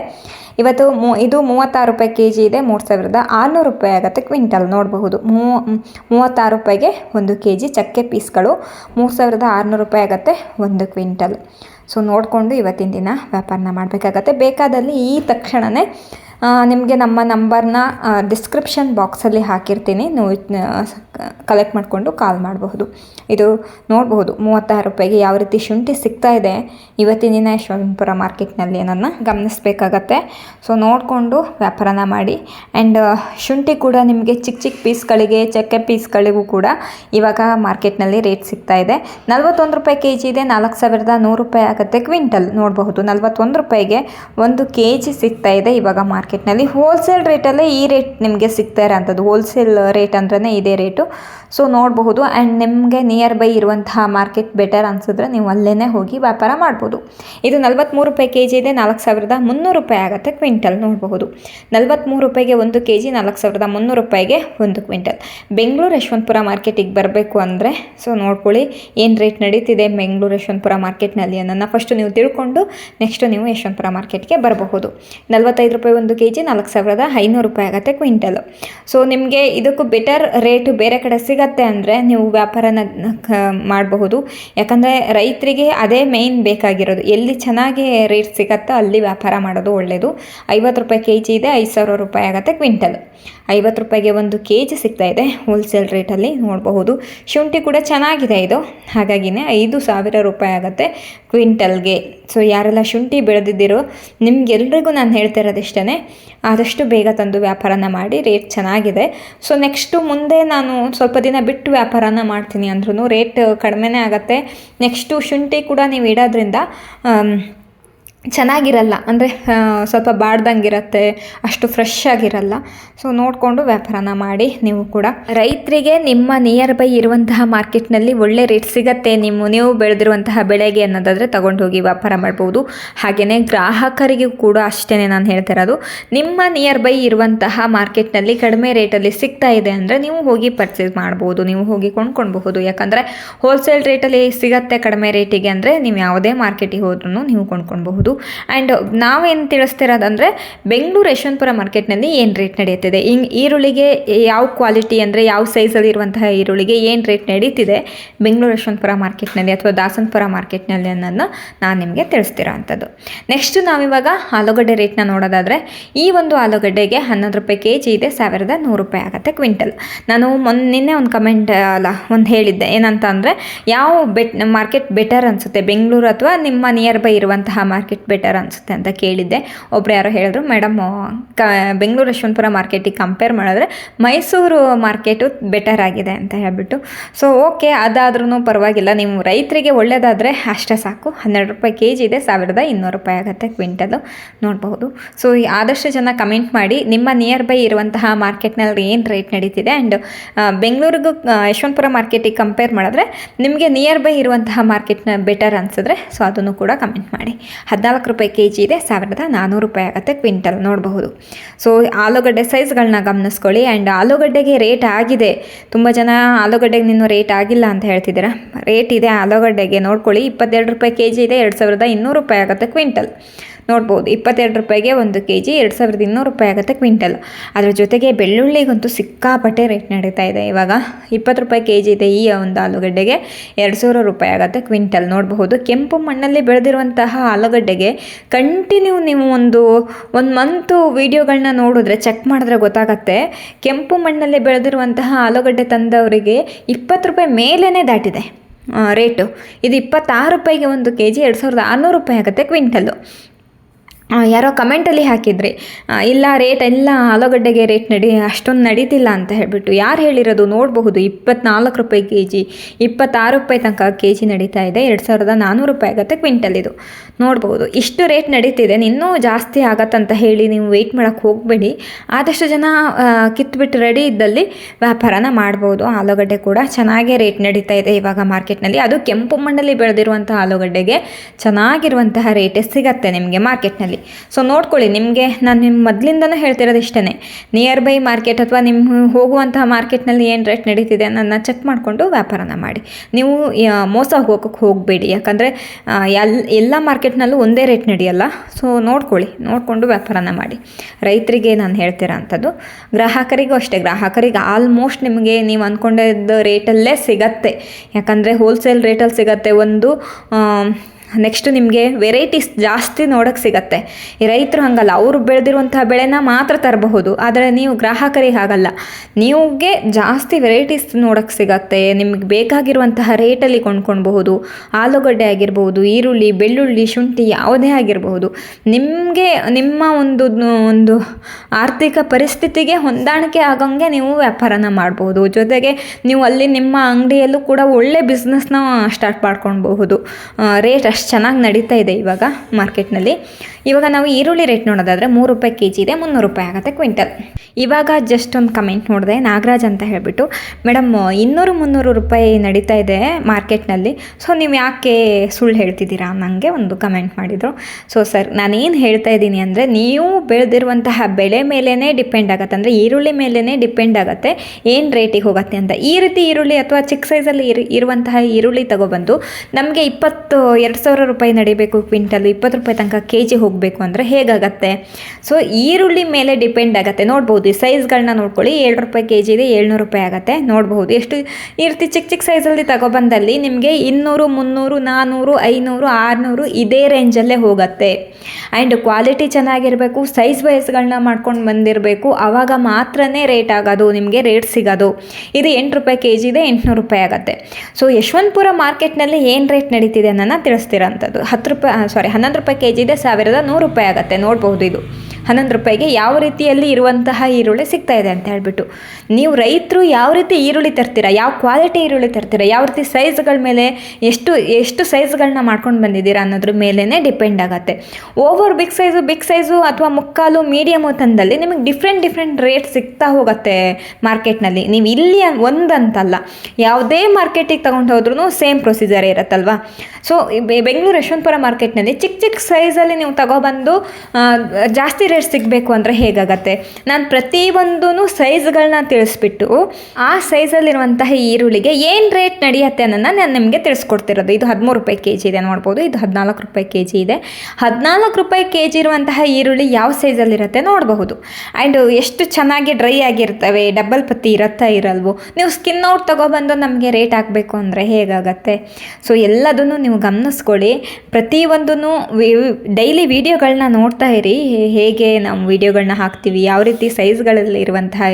ಇವತ್ತು ಮೂ, ಇದು ಮೂವತ್ತಾರು ರೂಪಾಯಿ ಕೆ ಜಿ ಇದೆ, ಮೂರು ಸಾವಿರದ ಆರುನೂರು ರೂಪಾಯಿ ಆಗುತ್ತೆ ಕ್ವಿಂಟಲ್. ನೋಡಬಹುದು. ಮೂ, ಮೂವತ್ತಾರು ರೂಪಾಯಿಗೆ ಒಂದು ಕೆ ಜಿ ಚಕ್ಕೆ ಪೀಸ್ಗಳು, ಮೂರು ಸಾವಿರದ ಆರುನೂರು ರೂಪಾಯಿ ಆಗುತ್ತೆ ಒಂದು ಕ್ವಿಂಟಲ್. ಸೊ ನೋಡಿಕೊಂಡು ಇವತ್ತಿನ ದಿನ ವ್ಯಾಪಾರನ ಮಾಡಬೇಕಾಗತ್ತೆ. ಬೇಕಾದಲ್ಲಿ ಈ ತಕ್ಷಣವೇ ನಿಮಗೆ ನಮ್ಮ ನಂಬರ್ನ ಡಿಸ್ಕ್ರಿಪ್ಷನ್ ಬಾಕ್ಸಲ್ಲಿ ಹಾಕಿರ್ತೀನಿ. ನೀವು ಕಲೆಕ್ಟ್ ಮಾಡಿಕೊಂಡು ಕಾಲ್ ಮಾಡಬಹುದು. ಇದು ನೋಡಬಹುದು, ಮೂವತ್ತಾರು ರೂಪಾಯಿಗೆ ಯಾವ ರೀತಿ ಶುಂಠಿ ಸಿಗ್ತಾ ಇದೆ. ಇವತ್ತಿನ ದಿನ ಯಶವಂತಪುರ ಮಾರ್ಕೆಟ್ನಲ್ಲಿ ಅನ್ನೋದನ್ನ ಗಮನಿಸಬೇಕಾಗತ್ತೆ. ಸೊ ನೋಡಿಕೊಂಡು ವ್ಯಾಪಾರನ ಮಾಡಿ. ಆ್ಯಂಡ್ ಶುಂಠಿ ಕೂಡ ನಿಮಗೆ ಚಿಕ್ಕ ಚಿಕ್ಕ ಪೀಸ್ಗಳಿಗೆ, ಚಕ್ಕೆ ಪೀಸ್ಗಳಿಗೂ ಕೂಡ ಇವಾಗ ಮಾರ್ಕೆಟ್ನಲ್ಲಿ ರೇಟ್ ಸಿಗ್ತಾ ಇದೆ. ನಲ್ವತ್ತೊಂದು ರೂಪಾಯಿ ಕೆ ಜಿ ಇದೆ. ನಾಲ್ಕು ಸಾವಿರದ ನೂರು ರೂಪಾಯಿ ಆಗುತ್ತೆ ಕ್ವಿಂಟಲ್. ನೋಡಬಹುದು, ನಲ್ವತ್ತೊಂದು ರೂಪಾಯಿಗೆ ಒಂದು ಕೆ ಜಿ ಸಿಗ್ತಾ ಇದೆ ಇವಾಗ ಮಾರ್ಕೆಟ್ನಲ್ಲಿ ಹೋಲ್ಸೇಲ್ ರೇಟಲ್ಲೇ ಈ ರೇಟ್ ನಿಮಗೆ ಸಿಗ್ತಾ ಇರೋಂಥದ್ದು. ಹೋಲ್ಸೇಲ್ ರೇಟ್ ಅಂದ್ರೆ ಇದೇ ರೇಟು ಸೊ ನೋಡಬಹುದು. ಆ್ಯಂಡ್ ನಿಮಗೆ ನಿಯರ್ ಬೈ ಇರುವಂತಹ ಮಾರ್ಕೆಟ್ ಬೆಟರ್ ಅನಿಸಿದ್ರೆ ನೀವು ಅಲ್ಲೇ ಹೋಗಿ ವ್ಯಾಪಾರ ಮಾಡ್ಬೋದು. ಇದು ನಲ್ವತ್ತ್ಮೂರು ರೂಪಾಯಿ ಕೆ ಜಿ ಇದೆ, ನಾಲ್ಕು ಸಾವಿರದ ಮುನ್ನೂರು ರೂಪಾಯಿ ಆಗುತ್ತೆ ಕ್ವಿಂಟಲ್. ನೋಡಬಹುದು. ನಲ್ವತ್ತ್ಮೂರು ರೂಪಾಯಿಗೆ ಒಂದು ಕೆ ಜಿ ನಾಲ್ಕು ಸಾವಿರದ ಮುನ್ನೂರು ರೂಪಾಯಿಗೆ ಒಂದು ಕ್ವಿಂಟಲ್. ಬೆಂಗಳೂರು ಯಶವಂತಪುರ ಮಾರ್ಕೆಟಿಗೆ ಬರಬೇಕು ಅಂದರೆ ಸೊ ನೋಡ್ಕೊಳ್ಳಿ ಏನು ರೇಟ್ ನಡೀತಿದೆ ಬೆಂಗಳೂರು ಯಶವಂತಪುರ ಮಾರ್ಕೆಟ್ನಲ್ಲಿ ಅನ್ನೋದನ್ನ ಫಸ್ಟು ನೀವು ತಿಳ್ಕೊಂಡು ನೆಕ್ಸ್ಟು ನೀವು ಯಶವಂತಪುರ ಮಾರ್ಕೆಟ್ಗೆ ಬರಬಹುದು. ನಲ್ವತ್ತೈದು ರೂಪಾಯಿ ಒಂದು ಕೆ ಜಿ ನಾಲ್ಕು ಸಾವಿರದ ಐನೂರು ರೂಪಾಯಿ ಆಗುತ್ತೆ ಕ್ವಿಂಟಲ್. ಸೊ ನಿಮಗೆ ಇದಕ್ಕೂ ಬೆಟರ್ ರೇಟು ಬೇರೆ ಕಡೆ ಸಿಗತ್ತೆ ಅಂದರೆ ನೀವು ವ್ಯಾಪಾರನ ಮಾಡಬಹುದು. ಯಾಕಂದರೆ ರೈತರಿಗೆ ಅದೇ ಮೇಯ್ನ್ ಬೇಕಾಗಿರೋದು. ಎಲ್ಲಿ ಚೆನ್ನಾಗಿ ರೇಟ್ ಸಿಗತ್ತೋ ಅಲ್ಲಿ ವ್ಯಾಪಾರ ಮಾಡೋದು ಒಳ್ಳೆಯದು ಐವತ್ತು ರೂಪಾಯಿ ಕೆ ಜಿ ಇದೆ, ಐದು ಸಾವಿರ ರೂಪಾಯಿ ಆಗುತ್ತೆ ಕ್ವಿಂಟಲ್. ಐವತ್ತು ರೂಪಾಯಿಗೆ ಒಂದು ಕೆ ಜಿ ಸಿಗ್ತಾ ಇದೆ ಹೋಲ್ಸೇಲ್ ರೇಟಲ್ಲಿ ನೋಡಬಹುದು. ಶುಂಠಿ ಕೂಡ ಚೆನ್ನಾಗಿದೆ ಇದು. ಹಾಗಾಗಿನೇ ಐದು ಸಾವಿರ ರೂಪಾಯಿ ಆಗುತ್ತೆ ಕ್ವಿಂಟಲ್ಗೆ. ಸೊ ಯಾರೆಲ್ಲ ಶುಂಠಿ ಬೆಳೆದಿದ್ದೀರೋ, ನಿಮ್ಗೆಲ್ರಿಗೂ ನಾನು ಹೇಳ್ತಾ ಇರೋದಿಷ್ಟೇ ಆದಷ್ಟು ಬೇಗ ತಂದು ವ್ಯಾಪಾರನ ಮಾಡಿ ರೇಟ್ ಚೆನ್ನಾಗಿದೆ. ಸೊ ನೆಕ್ಸ್ಟು ಮುಂದೆ ನಾನು ಸ್ವಲ್ಪ ದಿನ ಬಿಟ್ಟು ವ್ಯಾಪಾರನ ಮಾಡ್ತೀನಿ ಅಂದ್ರೂ ರೇಟ್ ಕಡಿಮೆನೇ ಆಗುತ್ತೆ. ನೆಕ್ಸ್ಟು ಶುಂಠಿ ಕೂಡ ನೀವು ಇಡೋದ್ರಿಂದ ಚೆನ್ನಾಗಿರಲ್ಲ, ಅಂದರೆ ಸ್ವಲ್ಪ ಬಾಡ್ದಂಗಿರುತ್ತೆ, ಅಷ್ಟು ಫ್ರೆಶ್ ಆಗಿರಲ್ಲ. ಸೊ ನೋಡಿಕೊಂಡು ವ್ಯಾಪಾರನ ಮಾಡಿ ನೀವು ಕೂಡ. ರೈತರಿಗೆ ನಿಮ್ಮ ನಿಯರ್ ಬೈ ಇರುವಂತಹ ಮಾರ್ಕೆಟ್ನಲ್ಲಿ ಒಳ್ಳೆ ರೇಟ್ ಸಿಗತ್ತೆ. ನಿಮ್ಮ, ನೀವು ಬೆಳೆದಿರುವಂತಹ ಬೆಳೆಗೆ ಅನ್ನೋದಾದರೆ ತಗೊಂಡು ಹೋಗಿ ವ್ಯಾಪಾರ ಮಾಡ್ಬೋದು. ಹಾಗೆಯೇ ಗ್ರಾಹಕರಿಗೂ ಕೂಡ ಅಷ್ಟೇ ನಾನು ಹೇಳ್ತಾ ಇರೋದು. ನಿಮ್ಮ ನಿಯರ್ ಬೈ ಇರುವಂತಹ ಮಾರ್ಕೆಟ್ನಲ್ಲಿ ಕಡಿಮೆ ರೇಟಲ್ಲಿ ಸಿಗ್ತಾ ಇದೆ ಅಂದರೆ ನೀವು ಹೋಗಿ ಪರ್ಚೇಸ್ ಮಾಡ್ಬೋದು. ನೀವು ಹೋಗಿ ಕೊಂಡ್ಕೊಳ್ಬಹುದು. ಯಾಕಂದರೆ ಹೋಲ್ಸೇಲ್ ರೇಟಲ್ಲಿ ಸಿಗತ್ತೆ ಕಡಿಮೆ ರೇಟಿಗೆ ಅಂದರೆ ನೀವು ಯಾವುದೇ ಮಾರ್ಕೆಟಿಗೆ ಹೋದ್ರೂ ನೀವು ಕೊಂಡ್ಕೊಳ್ಬಹುದು. ಆ್ಯಂಡ್ ನಾವೇನು ತಿಳಿಸ್ತಿರೋದಂದರೆ ಬೆಂಗಳೂರು ಯಶವಂತಪುರ ಮಾರ್ಕೆಟ್ನಲ್ಲಿ ಏನು ರೇಟ್ ನಡೆಯುತ್ತಿದೆ ಹಿಂಗೆ ಈರುಳ್ಳಿಗೆ ಯಾವ ಕ್ವಾಲಿಟಿ ಅಂದರೆ ಯಾವ ಸೈಜಲ್ಲಿ ಇರುವಂತಹ ಈರುಳ್ಳಿಗೆ ಏನು ರೇಟ್ ನಡೀತಿದೆ ಬೆಂಗಳೂರು ಯಶವಂತಪುರ ಮಾರ್ಕೆಟ್ನಲ್ಲಿ ಅಥವಾ ದಾಸನಪುರ ಮಾರ್ಕೆಟ್ನಲ್ಲಿ ಅನ್ನೋದನ್ನ ನಾನು ನಿಮಗೆ ತಿಳಿಸ್ತಿರೋ ಅಂಥದ್ದು. ನೆಕ್ಸ್ಟ್ ನಾವಿವಾಗ ಆಲೂಗಡ್ಡೆ ರೇಟ್ನ ನೋಡೋದಾದರೆ ಈ ಒಂದು ಆಲೂಗಡ್ಡೆಗೆ ಹನ್ನೊಂದು ರೂಪಾಯಿ ಕೆ ಜಿ ಇದೆ, ಸಾವಿರದ ನೂರು ರೂಪಾಯಿ ಆಗುತ್ತೆ ಕ್ವಿಂಟಲ್. ನಾನು ಮೊನ್ನೆ ಒಂದು ಕಮೆಂಟ್ ಅಲ್ಲ, ಒಂದು ಹೇಳಿದ್ದೆ. ಏನಂತ ಅಂದರೆ ಯಾವ ಬೆಟ್ ಮಾರ್ಕೆಟ್ ಬೆಟರ್ ಅನಿಸುತ್ತೆ? ಬೆಂಗಳೂರು ಅಥವಾ ನಿಮ್ಮ ನಿಯರ್ ಬೈ ಇರುವಂತಹ ಮಾರ್ಕೆಟ್ ಬೆಟರ್ ಅನಿಸುತ್ತೆ ಅಂತ ಕೇಳಿದ್ದೆ. ಒಬ್ರು ಯಾರೋ ಹೇಳಿದ್ರು, ಮೇಡಮ್ ಕ, ಬೆಂಗಳೂರು ಯಶವಂತಪುರ ಮಾರ್ಕೆಟಿಗೆ ಕಂಪೇರ್ ಮಾಡಿದ್ರೆ ಮೈಸೂರು ಮಾರ್ಕೆಟು ಬೆಟರ್ ಆಗಿದೆ ಅಂತ ಹೇಳ್ಬಿಟ್ಟು. ಸೊ ಓಕೆ ಅದಾದ್ರೂ ಪರವಾಗಿಲ್ಲ. ನೀವು ರೈತರಿಗೆ ಒಳ್ಳೆಯದಾದರೆ ಅಷ್ಟೇ ಸಾಕು. ಹನ್ನೆರಡು ರೂಪಾಯಿ ಕೆ ಜಿ ಇದೆ, ಸಾವಿರದ ಇನ್ನೂರು ರೂಪಾಯಿ ಆಗುತ್ತೆ ಕ್ವಿಂಟಲು. ನೋಡಬಹುದು. ಸೊ ಆದಷ್ಟು ಜನ ಕಮೆಂಟ್ ಮಾಡಿ, ನಿಮ್ಮ ನಿಯರ್ ಬೈ ಇರುವಂತಹ ಮಾರ್ಕೆಟ್ನಲ್ಲಿ ಏನು ರೇಟ್ ನಡೀತಿದೆ? ಆ್ಯಂಡ್ ಬೆಂಗಳೂರಿಗೂ ಯಶವಂತಪುರ ಮಾರ್ಕೆಟಿಗೆ ಕಂಪೇರ್ ಮಾಡಿದ್ರೆ ನಿಮಗೆ ನಿಯರ್ ಬೈ ಇರುವಂತಹ ಮಾರ್ಕೆಟ್ನ ಬೆಟರ್ ಅನಿಸಿದ್ರೆ ಸೊ ಅದನ್ನು ಕೂಡ ಕಮೆಂಟ್ ಮಾಡಿ. ಹದಿನಾಲ್ಕು ರೂಪಾಯಿ ಕೆ ಜಿ ಇದೆ, ಸಾವಿರದ ನಾನ್ನೂರು ರೂಪಾಯಿ ಆಗುತ್ತೆ ಕ್ವಿಂಟಲ್ ನೋಡಬಹುದು. ಸೊ ಆಲೂಗಡ್ಡೆ ಸೈಜ್ಗಳನ್ನ ಗಮನಿಸ್ಕೊಳ್ಳಿ. ಆ್ಯಂಡ್ ಆಲೂಗಡ್ಡೆಗೆ ರೇಟ್ ಆಗಿದೆ. ತುಂಬ ಜನ ಆಲೂಗಡ್ಡೆಗೆ ನಿನ್ನೂ ರೇಟ್ ಆಗಿಲ್ಲ ಅಂತ ಹೇಳ್ತಿದ್ದೀರಾ? ರೇಟ್ ಇದೆ ಆಲೂಗಡ್ಡೆಗೆ ನೋಡ್ಕೊಳ್ಳಿ. ಇಪ್ಪತ್ತೆರಡು ರೂಪಾಯಿ ಕೆ ಜಿ ಇದೆ, ಎರಡು ಸಾವಿರದ ಇನ್ನೂರು ರೂಪಾಯಿ ಆಗುತ್ತೆ ಕ್ವಿಂಟಲ್. ನೋಡ್ಬೋದು. ಇಪ್ಪತ್ತೆರಡು ರೂಪಾಯಿಗೆ ಒಂದು ಕೆ ಜಿ ಎರಡು ಸಾವಿರದ ಇನ್ನೂರು ರೂಪಾಯಿ ಆಗುತ್ತೆ ಕ್ವಿಂಟಲ್. ಅದರ ಜೊತೆಗೆ ಬೆಳ್ಳುಳ್ಳಿಗಂತೂ ಸಿಕ್ಕಾಪಟ್ಟೆ ರೇಟ್ ನಡೀತಾ ಇದೆ. ಇವಾಗ ಇಪ್ಪತ್ತು ರೂಪಾಯಿ ಕೆ ಜಿ ಇದೆ ಈ ಒಂದು ಆಲೂಗಡ್ಡೆಗೆ. ಎರಡು ಸಾವಿರ ರೂಪಾಯಿ ಆಗುತ್ತೆ ಕ್ವಿಂಟಲ್. ನೋಡಬಹುದು, ಕೆಂಪು ಮಣ್ಣಲ್ಲಿ ಬೆಳೆದಿರುವಂತಹ ಆಲೂಗಡ್ಡೆಗೆ ಕಂಟಿನ್ಯೂ ನೀವು ಒಂದು ಒಂದು ಮಂತು ವೀಡಿಯೋಗಳನ್ನ ನೋಡಿದ್ರೆ ಚೆಕ್ ಮಾಡಿದ್ರೆ ಗೊತ್ತಾಗತ್ತೆ. ಕೆಂಪು ಮಣ್ಣಲ್ಲಿ ಬೆಳೆದಿರುವಂತಹ ಆಲೂಗಡ್ಡೆ ತಂದವರಿಗೆ ಇಪ್ಪತ್ತು ರೂಪಾಯಿ ಮೇಲೇ ದಾಟಿದೆ. ರೇಟು. ಇದು ಇಪ್ಪತ್ತಾರು ರೂಪಾಯಿಗೆ ಒಂದು ಕೆ ಜಿ ಎರಡು ಸಾವಿರದ ಆರುನೂರು ರೂಪಾಯಿ ಆಗುತ್ತೆ ಕ್ವಿಂಟಲ್ಲು ಯಾರೋ ಕಮೆಂಟಲ್ಲಿ ಹಾಕಿದ್ರಿ ಇಲ್ಲ ರೇಟ್ ಎಲ್ಲ ಆಲೂಗಡ್ಡೆಗೆ ರೇಟ್ ನಡಿ, ಅಷ್ಟೊಂದು ನಡೀತಿಲ್ಲ ಅಂತ ಹೇಳಿಬಿಟ್ಟು, ಯಾರು ಹೇಳಿರೋದು ನೋಡಬಹುದು, ಇಪ್ಪತ್ನಾಲ್ಕು ರೂಪಾಯಿ ಕೆ ಜಿ ಇಪ್ಪತ್ತಾರು ರೂಪಾಯಿ ತನಕ ಕೆ ಜಿ ನಡೀತಾ ಇದೆ, ಎರಡು ಸಾವಿರದ ನಾನ್ನೂರು ರೂಪಾಯಿ ಆಗುತ್ತೆ ಕ್ವಿಂಟಲ್ ಇದು. ನೋಡಬಹುದು, ಇಷ್ಟು ರೇಟ್ ನಡೀತಿದೆ, ಇನ್ನೂ ಜಾಸ್ತಿ ಆಗತ್ತಂತ ಹೇಳಿ ನೀವು ವೆಯ್ಟ್ ಮಾಡೋಕ್ಕೆ ಹೋಗಬೇಡಿ. ಆದಷ್ಟು ಜನ ಕಿತ್ಬಿಟ್ಟು ರೆಡಿ ಇದ್ದಲ್ಲಿ ವ್ಯಾಪಾರನ ಮಾಡ್ಬೋದು ಆಲೂಗಡ್ಡೆ ಕೂಡ ಚೆನ್ನಾಗೇ ರೇಟ್ ನಡೀತಾ ಇದೆ ಇವಾಗ ಮಾರ್ಕೆಟ್ನಲ್ಲಿ ಅದು ಕೆಂಪು ಮಣ್ಣಲ್ಲಿ ಬೆಳೆದಿರುವಂಥ ಆಲೂಗಡ್ಡೆಗೆ ಚೆನ್ನಾಗಿರುವಂತಹ ರೇಟೇ ಸಿಗತ್ತೆ ನಿಮಗೆ ಮಾರ್ಕೆಟ್ನಲ್ಲಿ ಸೊ ನೋಡ್ಕೊಳ್ಳಿ, ನಿಮಗೆ ನಾನು ನಿಮ್ಮ ಮೊದಲಿಂದನೂ ಹೇಳ್ತಿರೋದು ಇಷ್ಟೇ ನಿಯರ್ ಬೈ ಮಾರ್ಕೆಟ್ ಅಥವಾ ನಿಮ್ಮ ಹೋಗುವಂತಹ ಮಾರ್ಕೆಟ್ನಲ್ಲಿ ಏನು ರೇಟ್ ನಡೀತಿದೆ ಅನ್ನೋದನ್ನ ಚೆಕ್ ಮಾಡಿಕೊಂಡು ವ್ಯಾಪಾರನ ಮಾಡಿ. ನೀವು ಮೋಸ ಹೋಗೋಕ್ಕೆ ಹೋಗಬೇಡಿ. ಯಾಕಂದರೆ ಎಲ್, ಎಲ್ಲ ಮಾರ್ಕೆಟ್ನಲ್ಲೂ ಒಂದೇ ರೇಟ್ ನಡೆಯಲ್ಲ. ಸೊ ನೋಡ್ಕೊಳ್ಳಿ, ನೋಡಿಕೊಂಡು ವ್ಯಾಪಾರನ ಮಾಡಿ. ರೈತರಿಗೆ ನಾನು ಹೇಳ್ತಿರೋ ಅಂಥದ್ದು. ಗ್ರಾಹಕರಿಗೂ ಅಷ್ಟೇ. ಗ್ರಾಹಕರಿಗೆ ಆಲ್ಮೋಸ್ಟ್ ನಿಮಗೆ ನೀವು ಅಂದ್ಕೊಂಡಿದ್ದ ರೇಟಲ್ಲೇ ಸಿಗತ್ತೆ. ಯಾಕಂದರೆ ಹೋಲ್ಸೇಲ್ ರೇಟಲ್ಲಿ ಸಿಗತ್ತೆ. ಒಂದು ನೆಕ್ಸ್ಟ್ ನಿಮಗೆ ವೆರೈಟೀಸ್ ಜಾಸ್ತಿ ನೋಡೋಕ್ಕೆ ಸಿಗತ್ತೆ. ಈ ರೈತರು ಹಂಗಲ್ಲ, ಅವರು ಬೆಳೆದಿರುವಂತಹ ಬೆಳೆನ ಮಾತ್ರ ತರಬಹುದು, ಆದರೆ ನೀವು ಗ್ರಾಹಕರಿಗೆ ಆಗಲ್ಲ ನೀವುಗೆ ಜಾಸ್ತಿ ವೆರೈಟೀಸ್ ನೋಡೋಕ್ಕೆ ಸಿಗತ್ತೆ, ನಿಮಗೆ ಬೇಕಾಗಿರುವಂತಹ ರೇಟಲ್ಲಿ ಕೊಂಡ್ಕೊಳ್ಬಹುದು, ಆಲೂಗಡ್ಡೆ ಆಗಿರ್ಬೋದು ಈರುಳ್ಳಿ, ಬೆಳ್ಳುಳ್ಳಿ, ಶುಂಠಿ ಯಾವುದೇ ಆಗಿರಬಹುದು. ನಿಮಗೆ, ನಿಮ್ಮ ಒಂದು ಒಂದು ಆರ್ಥಿಕ ಪರಿಸ್ಥಿತಿಗೆ ಹೊಂದಾಣಿಕೆ ಆಗೋಂಗೆ ನೀವು ವ್ಯಾಪಾರನ ಮಾಡಬಹುದು. ಜೊತೆಗೆ ನೀವು ಅಲ್ಲಿ ನಿಮ್ಮ ಅಂಗಡಿಯಲ್ಲೂ ಕೂಡ ಒಳ್ಳೆ ಬಿಸ್ನೆಸ್ನ ಸ್ಟಾರ್ಟ್ ಮಾಡ್ಕೊಳ್ಬಹುದು. ರೇಟ್ ಅಷ್ಟು ಚೆನ್ನಾಗಿ ನಡೀತಾ ಇದೆ ಇವಾಗ ಮಾರ್ಕೆಟ್ನಲ್ಲಿ. ಇವಾಗ ನಾವು ಈರುಳ್ಳಿ ರೇಟ್ ನೋಡೋದಾದರೆ ಮೂರು ರೂಪಾಯಿ ಕೆ ಜಿ ಇದೆ, ಮುನ್ನೂರು ರೂಪಾಯಿ ಆಗುತ್ತೆ ಕ್ವಿಂಟಲ್. ಇವಾಗ ಜಸ್ಟ್ ಒಂದು ಕಮೆಂಟ್ ನೋಡಿದೆ, ನಾಗರಾಜ್ ಅಂತ ಹೇಳಿಬಿಟ್ಟು, ಮೇಡಮ್, ಇನ್ನೂರು ಮುನ್ನೂರು ರೂಪಾಯಿ ನಡೀತಾ ಇದೆ ಮಾರ್ಕೆಟ್ನಲ್ಲಿ. ಸೊ ನೀವು ಯಾಕೆ ಸುಳ್ಳು ಹೇಳ್ತಿದ್ದೀರಾ? ನನಗೆ ಒಂದು ಕಮೆಂಟ್ ಮಾಡಿದರು. ಸೊ ಸರ್ ನಾನೇನು ಹೇಳ್ತಾ ಇದ್ದೀನಿ ಅಂದರೆ, ನೀವು ಬೆಳೆದಿರುವಂತಹ ಬೆಳೆ ಮೇಲೇ ಡಿಪೆಂಡ್ ಆಗುತ್ತೆ. ಅಂದರೆ ಈರುಳ್ಳಿ ಮೇಲೇ ಡಿಪೆಂಡ್ ಆಗುತ್ತೆ. ಏನು ರೇಟಿಗೆ ಹೋಗುತ್ತೆ ಅಂತ. ಈ ರೀತಿ ಈರುಳ್ಳಿ ಅಥವಾ ಚಿಕ್ಕ ಸೈಜಲ್ಲಿ ಇರು, ಇರುವಂತಹ ಈರುಳ್ಳಿ ತಗೊಬಂದು, ನಮಗೆ ಇಪ್ಪತ್ತು, ಎರಡು ಸಾವಿರ ರೂಪಾಯಿ ನಡಿಬೇಕು ಕ್ವಿಂಟಲ್ ಇಪ್ಪತ್ತು ರೂಪಾಯಿ ತನಕ ಕೆ ಜಿ ಹೋಗಬೇಕು ಅಂದರೆ ಹೇಗಾಗತ್ತೆ? ಸೊ ಈರುಳ್ಳಿ ಮೇಲೆ ಡಿಪೆಂಡ್ ಆಗುತ್ತೆ. ನೋಡ್ಬೋದು, ಈ ಸೈಜ್ಗಳನ್ನ ನೋಡ್ಕೊಳ್ಳಿ. ಏಳು ರೂಪಾಯಿ ಕೆ ಜಿ ಇದೆ, ಏಳ್ನೂರು ರೂಪಾಯಿ ಆಗುತ್ತೆ. ನೋಡ್ಬೋದು, ಎಷ್ಟು ಈ ರೀತಿ ಚಿಕ್ಕ ಚಿಕ್ಕ ಸೈಜಲ್ಲಿ ತಗೊಬಂದಲ್ಲಿ ನಿಮಗೆ ಇನ್ನೂರು, ಮುನ್ನೂರು ನಾನ್ನೂರು ಐನೂರು, ಆರುನೂರು ಇದೇ ರೇಂಜಲ್ಲೇ ಹೋಗುತ್ತೆ. ಆ್ಯಂಡ್ ಕ್ವಾಲಿಟಿ ಚೆನ್ನಾಗಿರಬೇಕು ಸೈಜ್ ವೈಸ್ಗಳನ್ನ ಮಾಡ್ಕೊಂಡು ಬಂದಿರಬೇಕು. ಆವಾಗ ಮಾತ್ರನೇ ರೇಟ್ ಆಗೋದು, ನಿಮಗೆ ರೇಟ್ ಸಿಗೋದು. ಇದು ಎಂಟು ರೂಪಾಯಿ ಕೆ ಜಿ ಇದೆ, ಎಂಟುನೂರು ರೂಪಾಯಿ ಆಗುತ್ತೆ. ಸೊ ಯಶವಂತಪುರ ಮಾರ್ಕೆಟ್ನಲ್ಲಿ ಏನು ರೇಟ್ ನಡೀತಿದೆ ಅನ್ನೋದನ್ನ ತಿಳಿಸ್ತಿರೋಂಥದ್ದು ಹತ್ತು ರೂಪಾಯಿ ಸಾರಿ ಹನ್ನೊಂದು ರೂಪಾಯಿ ಕೆ ಜಿ ಇದೆ ಸಾವಿರದ ನೂರು ರೂಪಾಯಿ ಆಗುತ್ತೆ. ನೋಡಬಹುದು ಇದು. ಹನ್ನೊಂದು ರೂಪಾಯಿಗೆ ಯಾವ ರೀತಿಯಲ್ಲಿ ಇರುವಂತಹ ಈರುಳ್ಳಿ ಸಿಗ್ತಾ ಇದೆ ಅಂತ ಹೇಳ್ಬಿಟ್ಟು. ನೀವು ರೈತರು ಯಾವ ರೀತಿ ಈರುಳ್ಳಿ ತರ್ತೀರಾ? ಯಾವ ಕ್ವಾಲಿಟಿ ಈರುಳ್ಳಿ ತರ್ತೀರಾ? ಯಾವ ರೀತಿ ಸೈಜ್ಗಳ ಮೇಲೆ ಎಷ್ಟು ಎಷ್ಟು ಸೈಜ್ಗಳನ್ನ ಮಾಡ್ಕೊಂಡು ಬಂದಿದ್ದೀರಾ ಅನ್ನೋದ್ರ ಮೇಲೇ ಡಿಪೆಂಡ್ ಆಗುತ್ತೆ. Over big size big size ಅಥವಾ ಮುಕ್ಕಾಲು ಮೀಡಿಯಮು ತಂದಲ್ಲಿ ನಿಮಗೆ ಡಿಫ್ರೆಂಟ್ ಡಿಫ್ರೆಂಟ್ ರೇಟ್ ಸಿಗ್ತಾ ಹೋಗುತ್ತೆ ಮಾರ್ಕೆಟ್ನಲ್ಲಿ ನೀವು ಇಲ್ಲಿ ಒಂದಂತಲ್ಲ. ಯಾವುದೇ ಮಾರ್ಕೆಟಿಗೆ ತಗೊಂಡು ಹೋದ್ರೂ ಸೇಮ್ ಪ್ರೊಸೀಜರ್ ಇರುತ್ತಲ್ವಾ? ಸೊ ಬೆಂಗಳೂರು ಯಶವಂತಪುರ ಮಾರ್ಕೆಟ್ನಲ್ಲಿ ಚಿಕ್ಕ ಚಿಕ್ಕ ಸೈಜಲ್ಲಿ ನೀವು ತಗೊಬಂದು ಜಾಸ್ತಿ ರೇಟ್ ಸಿಗಬೇಕು ಅಂದರೆ ಹೇಗಾಗತ್ತೆ? ನಾನು ಪ್ರತಿಯೊಂದೂ ಸೈಜ್ಗಳನ್ನ ತಿಳಿಸ್ಬಿಟ್ಟು, ಆ ಸೈಜಲ್ಲಿರುವಂತಹ ಈರುಳ್ಳಿಗೆ ಏನು ರೇಟ್ ನಡೆಯುತ್ತೆ ಅನ್ನೋದನ್ನ ನಾನು ನಿಮಗೆ ತಿಳಿಸ್ಕೊಡ್ತಿರೋದು. ಇದು ಹದಿಮೂರು ರೂಪಾಯಿ ಕೆ ಜಿ ಇದೆ ನೋಡ್ಬೋದು. ಇದು ಹದಿನಾಲ್ಕು ರೂಪಾಯಿ ಕೆ ಜಿ ಇದೆ. ಹದಿನಾಲ್ಕು ರೂಪಾಯಿ ಕೆ ಜಿ ಇರುವಂತಹ ಈರುಳ್ಳಿ ಯಾವ ಸೈಜಲ್ಲಿರುತ್ತೆ ನೋಡಬಹುದು. ಆ್ಯಂಡ್ ಎಷ್ಟು ಚೆನ್ನಾಗಿ ಡ್ರೈ ಆಗಿರ್ತವೆ ಡಬಲ್ ಪತ್ತಿ ಇರುತ್ತಾ ಇರಲ್ವೋ. ನೀವು ಸ್ಕಿನ್ ಔಟ್ ತೊಗೊಬಂದು ನಮಗೆ ರೇಟ್ ಹಾಕಬೇಕು ಅಂದರೆ ಹೇಗಾಗತ್ತೆ? ಸೊ ಎಲ್ಲದನ್ನು ನೀವು ಗಮನಿಸ್ಕೊಳ್ಳಿ. ಪ್ರತಿಯೊಂದೂ ಡೈಲಿ ವಿಡಿಯೋಗಳನ್ನ ನೋಡ್ತಾ ಇರಿ. ಹೇ- ಹೇಗೆ ನಾವು ವಿಡಿಯೋಗಳನ್ನ ಹಾಕ್ತೀವಿ, ಯಾವ ರೀತಿ ಸೈಜ್ಗಳಲ್ಲಿ ಇರುವಂತಹ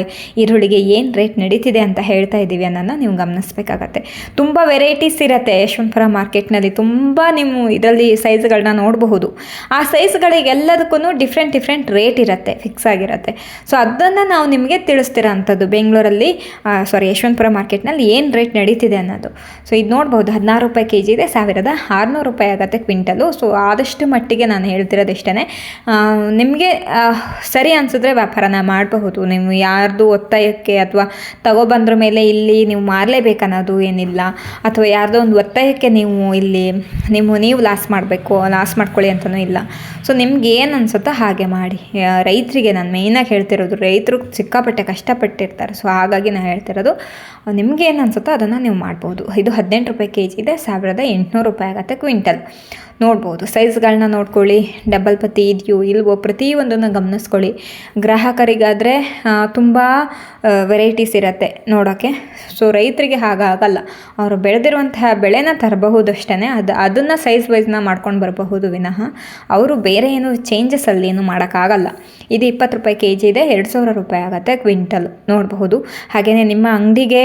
ಈರುಳ್ಳಿಗೆ ಏನು ರೇಟ್ ನಡೀತಿದೆ ಅಂತ ಹೇಳ್ತಾ ಇದ್ದೀವಿ ಅನ್ನೋದನ್ನ ನೀವು ಗಮನಿಸಬೇಕಾಗತ್ತೆ. ತುಂಬ ವೆರೈಟೀಸ್ ಇರುತ್ತೆ ಯಶವಂತಪುರ ಮಾರ್ಕೆಟ್ನಲ್ಲಿ ತುಂಬ ನೀವು ಇದರಲ್ಲಿ ಸೈಜ್ಗಳನ್ನ ನೋಡಬಹುದು. ಆ ಸೈಜ್ಗಳಿಗೆಲ್ಲದಕ್ಕೂ ಡಿಫ್ರೆಂಟ್ ಡಿಫ್ರೆಂಟ್ ರೇಟ್ ಇರುತ್ತೆ ಫಿಕ್ಸ್ ಆಗಿರುತ್ತೆ. ಸೊ ಅದನ್ನು ನಾವು ನಿಮಗೆ ತಿಳಿಸ್ತಿರೋ ಅಂಥದ್ದು ಬೆಂಗಳೂರಲ್ಲಿ ಸಾರಿ ಯಶವಂತಪುರ ಮಾರ್ಕೆಟ್ನಲ್ಲಿ ಏನು ರೇಟ್ ನಡೀತಿದೆ ಅನ್ನೋದು. ಸೊ ಇದು ನೋಡ್ಬೋದು ಹದಿನಾರು ರೂಪಾಯಿ ಕೆ ಜಿ ಇದೆ, ಸಾವಿರದ ಆರುನೂರು ರೂಪಾಯಿ ಆಗುತ್ತೆ ಕ್ವಿಂಟಲು. ಸೊ ಆದಷ್ಟು ಮಟ್ಟಿಗೆ ನಾನು ಹೇಳ್ತಿರೋದು ಇಷ್ಟೇ ನಿಮಗೆ ಸರಿ ಅನಿಸಿದ್ರೆ ವ್ಯಾಪಾರನ ಮಾಡಬಹುದು. ನೀವು ಯಾರ್ದು ಒತ್ತಾಯಕ್ಕೆ ಅಥವಾ ತಗೊಬಂದ್ರ ಮೇಲೆ ಇಲ್ಲಿ ನೀವು ಮಾರಲೇಬೇಕನ್ನೋದು ಏನಿಲ್ಲ. ಅಥವಾ ಯಾರ್ದೋ ಒಂದು ಒತ್ತಾಯಕ್ಕೆ ನೀವು ಇಲ್ಲಿ ನಿಮ್ಮ ನೀವು ಲಾಸ್ ಮಾಡಬೇಕು, ಲಾಸ್ ಮಾಡ್ಕೊಳ್ಳಿ ಅಂತಲೂ ಇಲ್ಲ. ಸೊ ನಿಮ್ಗೆ ಏನು ಅನ್ಸುತ್ತೋ ಹಾಗೆ ಮಾಡಿ. ರೈತರಿಗೆ ನಾನು ಮೇಯ್ನಾಗಿ ಹೇಳ್ತಿರೋದು ರೈತರು ಸಿಕ್ಕಾಪಟ್ಟೆ ಕಷ್ಟಪಟ್ಟಿರ್ತಾರೆ. ಸೊ ಹಾಗಾಗಿ ನಾನು ಹೇಳ್ತಿರೋದು ನಿಮ್ಗೆ ಏನು ಅನ್ಸುತ್ತೋ ಅದನ್ನು ನೀವು ಮಾಡ್ಬೋದು ಇದು ಹದಿನೆಂಟು ರೂಪಾಯಿ ಕೆ ಜಿ ಇದೆ, ಸಾವಿರದ ಎಂಟುನೂರು ರೂಪಾಯಿ ಆಗುತ್ತೆ ಕ್ವಿಂಟಲ್. ನೋಡ್ಬೋದು. ಸೈಜ್ಗಳನ್ನ ನೋಡ್ಕೊಳ್ಳಿ ಡಬಲ್ ಪತ್ತಿ ಇದೆಯೋ ಇಲ್ವೋ ಪ್ರತಿಯೊಂದನ್ನು ಗಮನಿಸ್ಕೊಳ್ಳಿ. ಗ್ರಾಹಕರಿಗಾದರೆ ತುಂಬ ವೆರೈಟೀಸ್ ಇರುತ್ತೆ ನೋಡೋಕ್ಕೆ ಸೊ ರೈತರಿಗೆ ಹಾಗಾಗಲ್ಲ. ಅವರು ಬೆಳೆದಿರುವಂತಹ ಬೆಳೆನ ತರಬಹುದಷ್ಟೇ ಅದು, ಅದನ್ನು ಸೈಜ್ ವೈಸ್ನ ಮಾಡ್ಕೊಂಡು ಬರಬಹುದು ವಿನಃ. ಅವರು ಬೇರೆ ಏನು ಚೇಂಜಸ್ ಅಲ್ಲಿ ಏನು ಮಾಡೋಕ್ಕಾಗಲ್ಲ. ಇದು ಇಪ್ಪತ್ತು ರೂಪಾಯಿ ಕೆ ಜಿ ಇದೆ, ಎರಡು ಸಾವಿರ ರೂಪಾಯಿ ಆಗುತ್ತೆ ಕ್ವಿಂಟಲ್. ನೋಡಬಹುದು. ಹಾಗೆಯೇ ನಿಮ್ಮ ಅಂಗಡಿಗೆ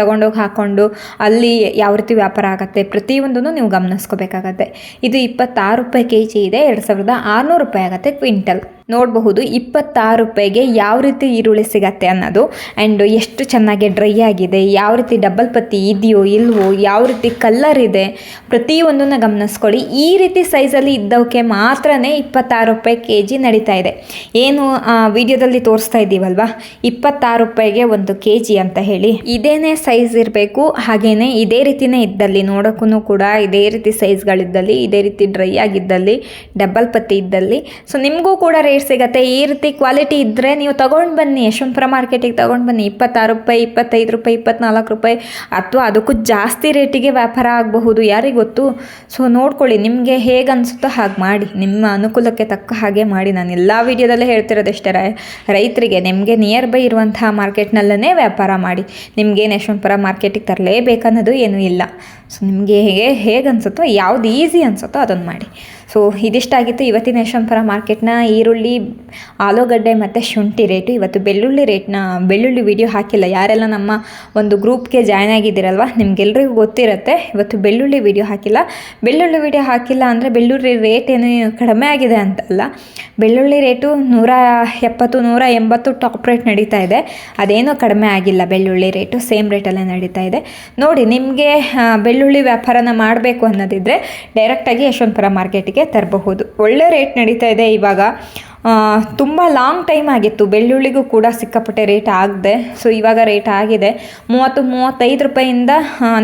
ತಗೊಂಡೋಗಿ ಹಾಕ್ಕೊಂಡು ಅಲ್ಲಿ ಯಾವ ರೀತಿ ವ್ಯಾಪಾರ ಆಗುತ್ತೆ ಪ್ರತಿಯೊಂದನ್ನು ನೀವು ಗಮನಿಸ್ಕೋಬೇಕಾಗತ್ತೆ. ಇದು ಇಪ್ಪತ್ತಾರು ರೂಪಾಯಿ ಕೆ ಜಿ ಇದೆ, ಎರಡು ಸಾವಿರದ ಆರುನೂರು ರೂಪಾಯಿ ಆಗುತ್ತೆ ಕ್ವಿಂಟಲ್. ನೋಡಬಹುದು ಇಪ್ಪತ್ತಾರು ರೂಪಾಯಿಗೆ ಯಾವ ರೀತಿ ಈರುಳ್ಳಿ ಸಿಗತ್ತೆ ಅನ್ನೋದು. ಆ್ಯಂಡ್ ಎಷ್ಟು ಚೆನ್ನಾಗಿ ಡ್ರೈ ಆಗಿದೆ, ಯಾವ ರೀತಿ ಡಬಲ್ ಪತ್ತಿ ಇದೆಯೋ, ಇಲ್ವೋ, ಯಾವ ರೀತಿ ಕಲ್ಲರ್ ಇದೆ ಪ್ರತಿಯೊಂದನ್ನು ಗಮನಿಸ್ಕೊಳ್ಳಿ. ಈ ರೀತಿ ಸೈಜಲ್ಲಿ ಇದ್ದವಕ್ಕೆ ಮಾತ್ರ ಇಪ್ಪತ್ತಾರು ರೂಪಾಯಿ ಕೆ ಜಿ ನಡೀತಾ ಇದೆ. ಏನು ವಿಡಿಯೋದಲ್ಲಿ ತೋರಿಸ್ತಾ ಇದ್ದೀವಲ್ವ? ಇಪ್ಪತ್ತಾರು ರೂಪಾಯಿಗೆ ಒಂದು ಕೆ ಜಿ ಅಂತ ಹೇಳಿ. ಇದೇನೇ ಸೈಜ್ ಇರಬೇಕು, ಹಾಗೇನೆ ಇದೇ ರೀತಿನೇ ಇದ್ದಲ್ಲಿ ನೋಡೋಕ್ಕೂ ಕೂಡ ಇದೇ ರೀತಿ ಸೈಜ್ಗಳಿದ್ದಲ್ಲಿ ಇದೇ ರೀತಿ ಡ್ರೈ ಆಗಿದ್ದಲ್ಲಿ ಡಬಲ್ ಪತ್ತಿ ಇದ್ದಲ್ಲಿ. ಸೊ ನಿಮಗೂ ಕೂಡ ಸಿಗತ್ತೆ. ಈ ರೀತಿ ಕ್ವಾಲಿಟಿ ಇದ್ದರೆ ನೀವು ತೊಗೊಂಡು ಬನ್ನಿ. ಯಶವಂತಪುರ ಮಾರ್ಕೆಟಿಗೆ ತೊಗೊಂಡು ಬನ್ನಿ. ಇಪ್ಪತ್ತಾರು ರೂಪಾಯಿ, ಇಪ್ಪತ್ತೈದು ರೂಪಾಯಿ, ಇಪ್ಪತ್ನಾಲ್ಕು ರೂಪಾಯಿ ಅಥವಾ ಅದಕ್ಕೂ ಜಾಸ್ತಿ ರೇಟಿಗೆ ವ್ಯಾಪಾರ ಆಗಬಹುದು. ಯಾರಿಗೆ ಗೊತ್ತು? ಸೊ ನೋಡ್ಕೊಳ್ಳಿ ನಿಮಗೆ ಹೇಗೆ ಅನಿಸುತ್ತೋ ಹಾಗೆ ಮಾಡಿ. ನಿಮ್ಮ ಅನುಕೂಲಕ್ಕೆ ತಕ್ಕ ಹಾಗೆ ಮಾಡಿ. ನಾನು ಎಲ್ಲ ವೀಡಿಯೋದಲ್ಲೇ ಹೇಳ್ತಿರೋದಷ್ಟೇ. ರೈತರಿಗೆ ನಿಮಗೆ ನಿಯರ್ ಬೈ ಇರುವಂತಹ ಮಾರ್ಕೆಟ್ನಲ್ಲೇ ವ್ಯಾಪಾರ ಮಾಡಿ. ನಿಮಗೇನು ಯಶವಂತಪುರ ಮಾರ್ಕೆಟಿಗೆ ತರಲೇಬೇಕನ್ನೋದು ಏನೂ ಇಲ್ಲ. ಸೊ ನಿಮಗೆ ಹೇಗೆ ಹೇಗೆ ಅನಿಸುತ್ತೋ, ಯಾವ್ದು ಈಸಿ ಅನಿಸುತ್ತೋ ಅದನ್ನು ಮಾಡಿ. ಸೊ ಇದಿಷ್ಟಾಗಿತ್ತು ಇವತ್ತಿನ ಯಶವಂತಪುರ ಮಾರ್ಕೆಟ್ನ ಈರುಳ್ಳಿ, ಆಲೂಗಡ್ಡೆ ಮತ್ತು ಶುಂಠಿ ರೇಟು. ಇವತ್ತು ಬೆಳ್ಳುಳ್ಳಿ ರೇಟ್ನ, ಬೆಳ್ಳುಳ್ಳಿ ವಿಡಿಯೋ ಹಾಕಿಲ್ಲ. ಯಾರೆಲ್ಲ ನಮ್ಮ ಒಂದು ಗ್ರೂಪ್ಗೆ ಜಾಯ್ನ್ ಆಗಿದ್ದೀರಲ್ವ ನಿಮಗೆಲ್ಲರಿಗೂ ಗೊತ್ತಿರುತ್ತೆ. ಇವತ್ತು ಬೆಳ್ಳುಳ್ಳಿ ವಿಡಿಯೋ ಹಾಕಿಲ್ಲ. ಬೆಳ್ಳುಳ್ಳಿ ವಿಡಿಯೋ ಹಾಕಿಲ್ಲ ಅಂದರೆ ಬೆಳ್ಳುಳ್ಳಿ ರೇಟ್ ಏನು ಕಡಿಮೆ ಆಗಿದೆ ಅಂತಲ್ಲ. ಬೆಳ್ಳುಳ್ಳಿ ರೇಟು ನೂರ ಎಪ್ಪತ್ತು, ನೂರ ಎಂಬತ್ತು ಟಾಪ್ ರೇಟ್ ನಡೀತಾ ಇದೆ. ಅದೇನೂ ಕಡಿಮೆ ಆಗಿಲ್ಲ, ಬೆಳ್ಳುಳ್ಳಿ ರೇಟು ಸೇಮ್ ರೇಟಲ್ಲೇ ನಡೀತಾ ಇದೆ. ನೋಡಿ, ನಿಮಗೆ ಬೆಳ್ಳುಳ್ಳಿ ವ್ಯಾಪಾರನ ಮಾಡಬೇಕು ಅನ್ನೋದಿದ್ದರೆ ಡೈರೆಕ್ಟಾಗಿ ಯಶವಂತಪುರ ಮಾರ್ಕೆಟಿಗೆ ತರಬಹುದು. ಒಳ್ಳೆ ರೇಟ್ ನಡೀತಾ ಇದೆ ಇವಾಗ. ತುಂಬ ಲಾಂಗ್ ಟೈಮ್ ಆಗಿತ್ತು. ಬೆಳ್ಳುಳ್ಳಿಗೂ ಕೂಡ ಸಿಕ್ಕಾಪಟ್ಟೆ ರೇಟ್ ಆಗದೆ. ಸೊ ಇವಾಗ ರೇಟ್ ಆಗಿದೆ. ಮೂವತ್ತು, ಮೂವತ್ತೈದು ರೂಪಾಯಿಂದ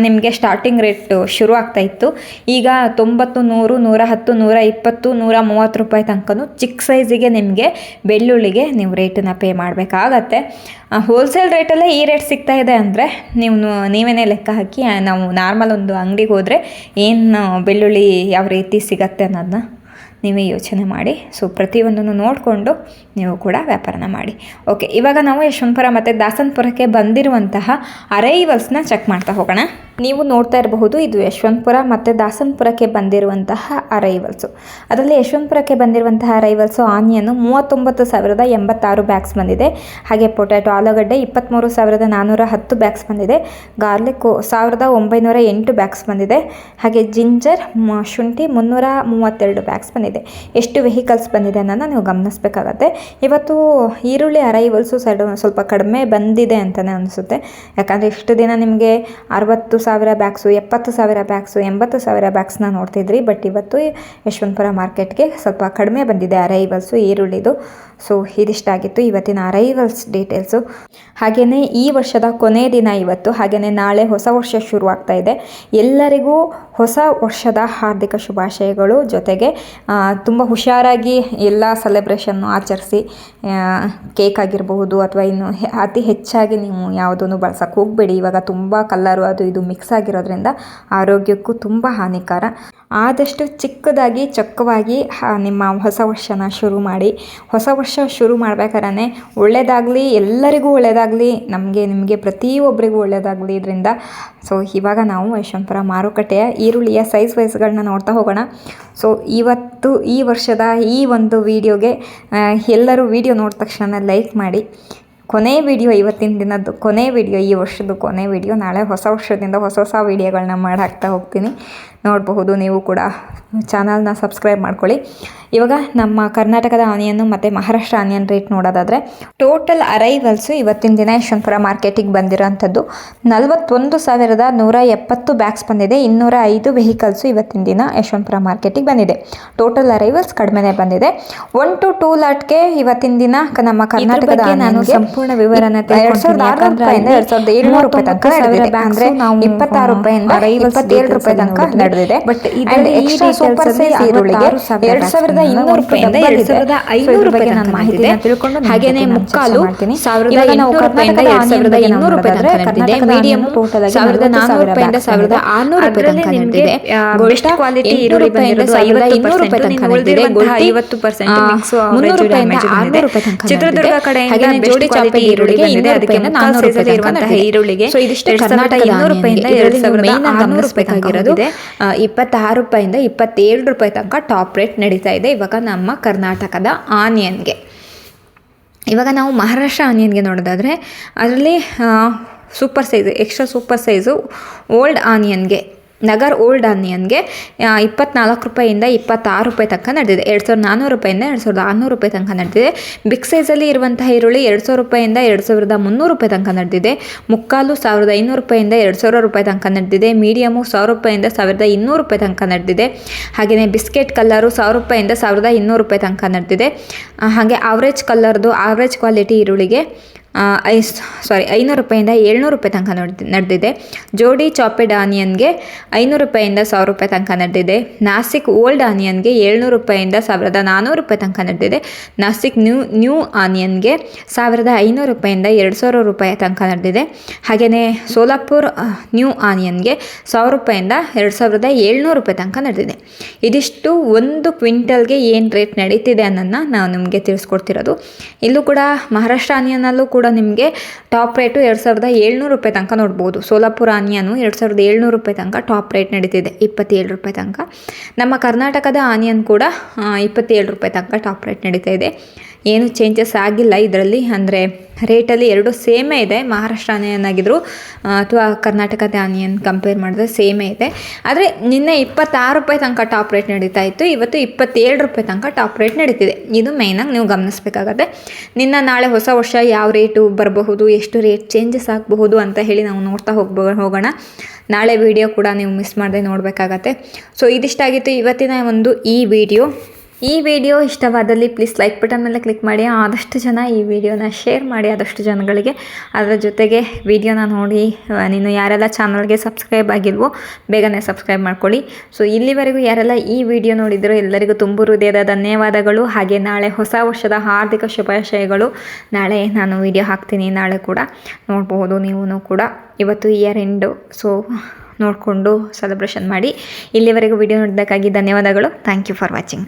ನಿಮಗೆ ಸ್ಟಾರ್ಟಿಂಗ್ ರೇಟ್ ಶುರು ಆಗ್ತಾ ಇತ್ತು. ಈಗ ತೊಂಬತ್ತು, ನೂರು, ನೂರ ಹತ್ತು, ನೂರ ಇಪ್ಪತ್ತು, ನೂರ ಮೂವತ್ತು ರೂಪಾಯಿ ತನಕನೂ ಚಿಕ್ಕ ಸೈಜಿಗೆ ನಿಮಗೆ ಬೆಳ್ಳುಳ್ಳಿಗೆ ನೀವು ರೇಟನ್ನ ಪೇ ಮಾಡಬೇಕಾಗತ್ತೆ. ಹೋಲ್ಸೇಲ್ ರೇಟಲ್ಲೇ ಈ ರೇಟ್ ಸಿಗ್ತಾ ಇದೆ ಅಂದರೆ ನೀವು ನೀವೇ ಲೆಕ್ಕ ಹಾಕಿ ನಾವು ನಾರ್ಮಲ್ ಒಂದು ಅಂಗಡಿಗೆ ಹೋದರೆ ಏನು ಬೆಳ್ಳುಳ್ಳಿ ಯಾವ ರೀತಿ ಸಿಗತ್ತೆ ಅನ್ನೋದನ್ನ ನೀವೇ ಯೋಚನೆ ಮಾಡಿ. ಸೊ ಪ್ರತಿಯೊಂದನ್ನು ನೋಡಿಕೊಂಡು ನೀವು ಕೂಡ ವ್ಯಾಪಾರನ ಮಾಡಿ. ಓಕೆ ಇವಾಗ ನಾವು ಯಶವಂತಪುರ ಮತ್ತು ದಾಸನಪುರಕ್ಕೆ ಬಂದಿರುವಂತಹ ಅರೈವಲ್ಸ್ನ ಚೆಕ್ ಮಾಡ್ತಾ ಹೋಗೋಣ. ನೀವು ನೋಡ್ತಾ ಇರಬಹುದು, ಇದು ಯಶವಂತಪುರ ಮತ್ತು ದಾಸನಪುರಕ್ಕೆ ಬಂದಿರುವಂತಹ ಅರೈವಲ್ಸು ಅದರಲ್ಲಿ ಯಶವಂತಪುರಕ್ಕೆ ಬಂದಿರುವಂತಹ ಅರೈವಲ್ಸು ಆನಿಯನ್ನು ಮೂವತ್ತೊಂಬತ್ತು ಸಾವಿರದ ಎಂಬತ್ತಾರು ಬ್ಯಾಗ್ಸ್ ಬಂದಿದೆ. ಹಾಗೆ ಪೊಟ್ಯಾಟೊ ಆಲೂಗಡ್ಡೆ ಇಪ್ಪತ್ತ್ಮೂರು ಸಾವಿರದ ನಾನ್ನೂರ ಹತ್ತು ಬ್ಯಾಗ್ಸ್ ಬಂದಿದೆ. ಗಾರ್ಲಿಕ್ಕು ಸಾವಿರದ ಒಂಬೈನೂರ ಎಂಟು ಬ್ಯಾಗ್ಸ್ ಬಂದಿದೆ. ಹಾಗೆ ಜಿಂಜರ್ ಶುಂಠಿ ಮುನ್ನೂರ ಮೂವತ್ತೆರಡು ಬ್ಯಾಗ್ಸ್ ಬಂದಿದೆ. ಎಷ್ಟು ವೆಹಿಕಲ್ಸ್ ಬಂದಿದೆ ಅನ್ನೋದನ್ನ ನೀವು ಗಮನಿಸಬೇಕಾಗತ್ತೆ. ಇವತ್ತು ಈರುಳ್ಳಿ ಅರೈವಲ್ಸು ಸೈಡ್ ಸ್ವಲ್ಪ ಕಡಿಮೆ ಬಂದಿದೆ ಅಂತಲೇ ಅನಿಸುತ್ತೆ. ಯಾಕಂದರೆ ಇಷ್ಟು ದಿನ ನಿಮಗೆ ಅರವತ್ತು ಸಾವಿರ ಬ್ಯಾಗ್ಸು ಎಪ್ಪತ್ತು ಸಾವಿರ ಬ್ಯಾಗ್ಸು ಎಂಬತ್ತು ಸಾವಿರ ಬ್ಯಾಗ್ಸ್ನ ನೋಡ್ತಿದ್ರಿ. ಬಟ್ ಇವತ್ತು ಯಶವಂತಪುರ ಮಾರ್ಕೆಟ್ಗೆ ಸ್ವಲ್ಪ ಕಡಿಮೆ ಬಂದಿದೆ ಅರೈವಲ್ಸು ಈರುಳ್ಳಿದು. ಸೊ ಇದಿಷ್ಟಾಗಿತ್ತು ಇವತ್ತಿನ ಅರೈವಲ್ಸ್ ಡೀಟೇಲ್ಸು ಹಾಗೆಯೇ ಈ ವರ್ಷದ ಕೊನೆ ದಿನ ಇವತ್ತು ಹಾಗೆಯೇ ನಾಳೆ ಹೊಸ ವರ್ಷ ಶುರುವಾಗ್ತಾ ಇದೆ. ಎಲ್ಲರಿಗೂ ಹೊಸ ವರ್ಷದ ಹಾರ್ದಿಕ ಶುಭಾಶಯಗಳು ಜೊತೆಗೆ ತುಂಬ ಹುಷಾರಾಗಿ ಎಲ್ಲ ಸೆಲೆಬ್ರೇಷನ್ನು ಆಚರಿಸಿ ಕೇಕ್ ಆಗಿರಬಹುದು ಅಥವಾ ಇನ್ನು ಅತಿ ಹೆಚ್ಚಾಗಿ ನೀವು ಯಾವುದನ್ನು ಬಳಸಕ್ಕೆ ಹೋಗಬೇಡಿ. ಇವಾಗ ತುಂಬ ಕಲ್ಲರು ಅದು ಇದು ಮಿಕ್ಸ್ ಆಗಿರೋದ್ರಿಂದ ಆರೋಗ್ಯಕ್ಕೂ ತುಂಬ ಹಾನಿಕಾರ. ಆದಷ್ಟು ಚಿಕ್ಕದಾಗಿ, ಚೊಕ್ಕವಾಗಿ ನಿಮ್ಮ ಹೊಸ ವರ್ಷನ ಶುರು ಮಾಡಿ. ಹೊಸ ವರ್ಷ ಶುರು ಮಾಡ್ಬೇಕಾದ್ರೆ ಒಳ್ಳೆಯದಾಗಲಿ ಎಲ್ಲರಿಗೂ ಒಳ್ಳೆಯದಾಗಲಿ ನಮಗೆ, ನಿಮಗೆ ಪ್ರತಿಯೊಬ್ಬರಿಗೂ ಒಳ್ಳೆಯದಾಗಲಿ ಇದರಿಂದ. ಸೊ ಇವಾಗ ನಾವು ಯಶವಂತಪುರ ಮಾರುಕಟ್ಟೆಯ ಈರುಳ್ಳಿಯ ಸೈಜ್ ವೈಸ್ಗಳನ್ನ ನೋಡ್ತಾ ಹೋಗೋಣ. ಸೊ ಇವತ್ತು ಈ ವರ್ಷದ ಈ ಒಂದು ವಿಡಿಯೋಗೆ ಎಲ್ಲರೂ ವಿಡಿಯೋ ನೋಡಿದ ತಕ್ಷಣ ಲೈಕ್ ಮಾಡಿ. ಕೊನೆ ವಿಡಿಯೋ ಇವತ್ತಿನ ದಿನದ್ದು, ಕೊನೆ ವಿಡಿಯೋ ಈ ವರ್ಷದ ಕೊನೆ ವಿಡಿಯೋ ನಾಳೆ ಹೊಸ ವರ್ಷದಿಂದ ಹೊಸ ಹೊಸ ವಿಡಿಯೋಗಳನ್ನ ಮಾಡಿ ಹಾಕ್ತಾ ಹೋಗ್ತೀನಿ. ನೋಡಬಹುದು ನೀವು ಕೂಡ ಚಾನಲ್ನ ಸಬ್ಸ್ಕ್ರೈಬ್ ಮಾಡ್ಕೊಳ್ಳಿ. ಇವಾಗ ನಮ್ಮ ಕರ್ನಾಟಕದ ಆನಿಯನ್ನು ಮತ್ತು ಮಹಾರಾಷ್ಟ್ರ ಆನಿಯನ್ ರೇಟ್ ನೋಡೋದಾದರೆ ಟೋಟಲ್ ಅರೈವಲ್ಸು ಇವತ್ತಿನ ದಿನ ಯಶವಂತಪುರ ಮಾರ್ಕೆಟಿಗೆ ಬಂದಿರೋಂಥದ್ದು. ನಲವತ್ತೊಂದು ಸಾವಿರದ ನೂರ ಎಪ್ಪತ್ತು ಬ್ಯಾಗ್ಸ್ ಬಂದಿದೆ ಇನ್ನೂರ ಐದು ವೆಹಿಕಲ್ಸು ಇವತ್ತಿನ ದಿನ ಯಶವಂತಪುರ ಮಾರ್ಕೆಟಿಗೆ ಬಂದಿದೆ. ಟೋಟಲ್ ಅರೈವಲ್ಸ್ ಕಡಿಮೆನೇ ಬಂದಿದೆ. ಒನ್ ಟು ಟೂ ಲಾಟ್ಗೆ ಇವತ್ತಿನ ದಿನ ನಮ್ಮ ಕರ್ನಾಟಕದ ನಾನು ಸಂಪೂರ್ಣ ವಿವರಣೆ ಎರಡು ಸಾವಿರದ ಆರುನೂರು ರೂಪಾಯಿಂದ ಎರಡ್ ಸಾವಿರದ ಏಳ್ನೂರು ರೂಪಾಯಿ ತನಕ ಅಂದರೆ ನಾವು ಇಪ್ಪತ್ತಾರು ಇಪ್ಪತ್ತೇಳು ರೂಪಾಯಿ ತನಕ ನಡೆದಿದೆ details super ಅಲ್ಲಿ size ಈರುಳ್ಳಿಗೆ 66,000 ಎರಡ್ ಸಾವಿರದ ಇನ್ನೂರು ರೂಪಾಯಿಂದ ಎರಡ್ ಸಾವಿರದ ಐನೂರು ರೂಪಾಯಿ ನಾನು ಮಾಹಿತಿ. ತಿಳ್ಕೊಂಡು ಹಾಗೇನೆ ಮುಕ್ಕಾಲು. ಸಾವಿರದ ಇನ್ನೂರು ರೂಪಾಯಿಂದ ಎರಡ್ ಸಾವಿರದ ಇನ್ನೂರು ರೂಪಾಯಿ ತನಕ ನಡೆದಿದೆ ಮೀಡಿಯಂ ಸಾವಿರದ ರೂಪಾಯಿಂದ ಸಾವಿರದ ಆರ್ನೂರು ರೂಪಾಯಿ ತನಕ ನಡೆದಿದೆ ಕ್ವಾಲಿಟಿ ಈರುಳ್ಳಿ ಬಂದಿರೋದು ಸಾವಿರದ ಇನ್ನೂರು ರೂಪಾಯಿ ತನಕ. ಐವತ್ತು ಪರ್ಸೆಂಟ್ ಮುನ್ನೂರು ರೂಪಾಯಿಂದ ಆರ್ನೂರು ರೂಪಾಯಿ ತನಕ ಚಿತ್ರದುರ್ಗ ಕಡೆ ಕಡೆಯಿಂದ ಜೋಡಿ ಚಾಪೆ ಈರುಳ್ಳಿಗೆ ಇನ್ನೂರು ಅದಕ್ಕೆ ರೂಪಾಯಿಂದ ರೂಪಾಯಿ ಇರುವಂತಹ ಈರುಳ್ಳಿಗೆ ಸೊ ಇದಿಷ್ಟು ಕರ್ನಾಟಕ ಇನ್ನೂರು ರೂಪಾಯಿಂದ. ಎರಡ್ ಸಾವಿರದ ಆರ್ನೂರು ರೂಪಾಯಿ ಆಗಿರೋದು ಇಪ್ಪತ್ತಾರು ರೂಪಾಯಿಂದ ಇಪ್ಪತ್ತೇಳು ರೂಪಾಯಿ ತನಕ ಟಾಪ್ ರೇಟ್ ನಡೀತಾ ಇದೆ ಇವಾಗ ನಮ್ಮ ಕರ್ನಾಟಕದ ಆನಿಯನ್ಗೆ. ಇವಾಗ ನಾವು ಮಹಾರಾಷ್ಟ್ರ ಆನಿಯನ್ಗೆ ನೋಡೋದಾದರೆ, ಅದರಲ್ಲಿ super size, extra super size old ಆನಿಯನ್ಗೆ Nagar old ಆನಿಯನ್ಗೆ ಇಪ್ಪತ್ನಾಲ್ಕು ರೂಪಾಯಿಂದ ಇಪ್ಪತ್ತಾರು ರೂಪಾಯಿ ತನಕ ನಡೆದಿದೆ. ಎರಡು ಸಾವಿರದ ನಾನ್ನೂರು ರೂಪಾಯಿಂದ ಎರಡು ಸಾವಿರದ ಆರುನೂರು ರೂಪಾಯಿ ತನಕ ನಡೆದಿದೆ. ಬಿಗ್ ಸೈಜಲ್ಲಿ ಇರುವಂತಹ ಈರುಳ್ಳಿ ಎರಡು ಸಾವಿರ ರೂಪಾಯಿಂದ ಎರಡು ಸಾವಿರದ ಮುನ್ನೂರು ರೂಪಾಯಿ ತನಕ ನಡೆದಿದೆ. ಮುಕ್ಕಾಲು ಸಾವಿರದ ಐನೂರು ರೂಪಾಯಿಂದ ಎರಡು ಸಾವಿರ ರೂಪಾಯಿ ತನಕ ನಡೆದಿದೆ. ಮೀಡಿಯಮು ಸಾವಿರ ರೂಪಾಯಿಂದ ಸಾವಿರದ ಇನ್ನೂರು ರೂಪಾಯಿ ತನಕ ನಡೆದಿದೆ. ಹಾಗೆಯೇ ಬಿಸ್ಕೆಟ್ ಕಲ್ಲರು ಸಾವಿರ ರೂಪಾಯಿಂದ ಸಾವಿರದ ಇನ್ನೂರು ರೂಪಾಯಿ ತನಕ ನಡೆದಿದೆ. ಹಾಗೆ ಆವ್ರೇಜ್ ಕಲ್ಲರ್ದು ಆವ್ರೇಜ್ ಕ್ವಾಲಿಟಿ ಈರುಳ್ಳಿಗೆ ಐ ಸಾರಿ ಐನೂರು ರೂಪಾಯಿಂದ ಏಳ್ನೂರು ರೂಪಾಯಿ ತನಕ ನಡೆದಿ, ನಡೆದಿದೆ. ಜೋಡಿ ಚಾಪೆಡ್ ಆನಿಯನ್ಗೆ ಐನೂರು ರೂಪಾಯಿಂದ ಸಾವಿರ ರೂಪಾಯಿ ತನಕ ನಡೆದಿದೆ. ನಾಸಿಕ್ ಓಲ್ಡ್ ಆನಿಯನ್ಗೆ ಏಳ್ನೂರು ರೂಪಾಯಿಂದ ಸಾವಿರದ ನಾನ್ನೂರು ರೂಪಾಯಿ ತನಕ ನಡೆದಿದೆ. ನಾಸಿಕ್ ನ್ಯೂ ನ್ಯೂ ಆನಿಯನ್ಗೆ ಸಾವಿರದ ಐನೂರು ರೂಪಾಯಿಂದ ಎರಡು ಸಾವಿರ ರೂಪಾಯಿ ತನಕ ನಡೆದಿದೆ. ಹಾಗೆಯೇ ಸೋಲಾಪುರ್ ನ್ಯೂ ಆನಿಯನ್ಗೆ ಸಾವಿರ ರೂಪಾಯಿಂದ ಎರಡು ಸಾವಿರದ ಏಳ್ನೂರು ರೂಪಾಯಿ ತನಕ ನಡೆದಿದೆ. ಇದಿಷ್ಟು ಒಂದು ಕ್ವಿಂಟಲ್ಗೆ ಏನು ರೇಟ್ ನಡೀತಿದೆ ಅನ್ನೋದನ್ನ ನಾವು ನಿಮಗೆ ತಿಳಿಸ್ಕೊಡ್ತಿರೋದು. ಇಲ್ಲೂ ಕೂಡ ಮಹಾರಾಷ್ಟ್ರ ಆನಿಯನ್ನಲ್ಲೂ ಕೂಡ ನಿಮಗೆ ಟಾಪ್ ರೇಟು ಎರಡು ಸಾವಿರದ ಏಳ್ನೂರು ರೂಪಾಯಿ ತನಕ ನೋಡ್ಬೋದು. ಸೋಲಾಪುರ ಆನಿಯನು ಎರಡು ಸಾವಿರದ ಏಳ್ನೂರು ರೂಪಾಯಿ ತನಕ ಟಾಪ್ ರೇಟ್ ನಡೀತಿದೆ, ಇಪ್ಪತ್ತೇಳು ರೂಪಾಯಿ ತನಕ. ನಮ್ಮ ಕರ್ನಾಟಕದ ಆನಿಯನ್ ಕೂಡ ಇಪ್ಪತ್ತೇಳು ರೂಪಾಯಿ ತನಕ ಟಾಪ್ ರೇಟ್ ನಡೀತಾ ಇದೆ. ಏನು ಚೇಂಜಸ್ ಆಗಿಲ್ಲ ಇದರಲ್ಲಿ. ಅಂದರೆ ರೇಟಲ್ಲಿ ಎರಡು ಸೇಮೇ ಇದೆ. ಮಹಾರಾಷ್ಟ್ರ ಆನಿಯನ್ ಆಗಿದ್ರು ಅಥವಾ ಕರ್ನಾಟಕದ ಆನಿಯನ್ ಕಂಪೇರ್ ಮಾಡಿದ್ರೆ ಸೇಮೇ ಇದೆ. ಆದರೆ ನಿನ್ನೆ ಇಪ್ಪತ್ತಾರು ರೂಪಾಯಿ ತನಕ ಟಾಪ್ ರೇಟ್ ನಡೀತಾ ಇತ್ತು. ಇವತ್ತು ಇಪ್ಪತ್ತೇಳು ರೂಪಾಯಿ ತನಕ ಟಾಪ್ ರೇಟ್ ನಡೀತಿದೆ. ಇದು ಮೇಯ್ನಾಗಿ ನೀವು ಗಮನಿಸಬೇಕಾಗತ್ತೆ. ನಿನ್ನ ನಾಳೆ ಹೊಸ ವರ್ಷ ಯಾವ ರೇಟು ಬರಬಹುದು, ಎಷ್ಟು ರೇಟ್ ಚೇಂಜಸ್ ಆಗಬಹುದು ಅಂತ ಹೇಳಿ ನಾವು ನೋಡ್ತಾ ಹೋಗ್ಬ, ಹೋಗೋಣ. ನಾಳೆ ವಿಡಿಯೋ ಕೂಡ ನೀವು ಮಿಸ್ ಮಾಡದೆ ನೋಡಬೇಕಾಗತ್ತೆ. ಸೊ ಇದಿಷ್ಟಾಗಿತ್ತು ಇವತ್ತಿನ ಒಂದು ಈ ವಿಡಿಯೋ ಈ ವಿಡಿಯೋ ಇಷ್ಟವಾದಲ್ಲಿ ಪ್ಲೀಸ್ ಲೈಕ್ ಬಟನ್ ಮೇಲೆ ಕ್ಲಿಕ್ ಮಾಡಿ. ಆದಷ್ಟು ಜನ ಈ ವಿಡಿಯೋನ ಶೇರ್ ಮಾಡಿ. ಆದಷ್ಟು ಜನಗಳಿಗೆ ಅದರ ಜೊತೆಗೆ ವಿಡಿಯೋನ ನೋಡಿ. ನೀನು ಯಾರೆಲ್ಲ ಚಾನಲ್ಗೆ ಸಬ್ಸ್ಕ್ರೈಬ್ ಆಗಿಲ್ವೋ ಬೇಗನೆ ಸಬ್ಸ್ಕ್ರೈಬ್ ಮಾಡ್ಕೊಳ್ಳಿ. ಸೊ ಇಲ್ಲಿವರೆಗೂ ಯಾರೆಲ್ಲ ಈ ವಿಡಿಯೋ ನೋಡಿದರೂ ಎಲ್ಲರಿಗೂ ತುಂಬು ಹೃದಯದ ಧನ್ಯವಾದಗಳು. ಹಾಗೆ ನಾಳೆ ಹೊಸ ವರ್ಷದ ಹಾರ್ದಿಕ ಶುಭಾಶಯಗಳು. ನಾಳೆ ನಾನು ವಿಡಿಯೋ ಹಾಕ್ತೀನಿ. ನಾಳೆ ಕೂಡ ನೋಡಬಹುದು ನೀವು ಕೂಡ. ಇವತ್ತು ಇಯರ್ ಎಂಡು ಸೊ ನೋಡಿಕೊಂಡು ಸೆಲೆಬ್ರೇಷನ್ ಮಾಡಿ. ಇಲ್ಲಿವರೆಗೂ ವಿಡಿಯೋ ನೋಡಿದ್ದಕ್ಕಾಗಿ ಧನ್ಯವಾದಗಳು. Thank you for watching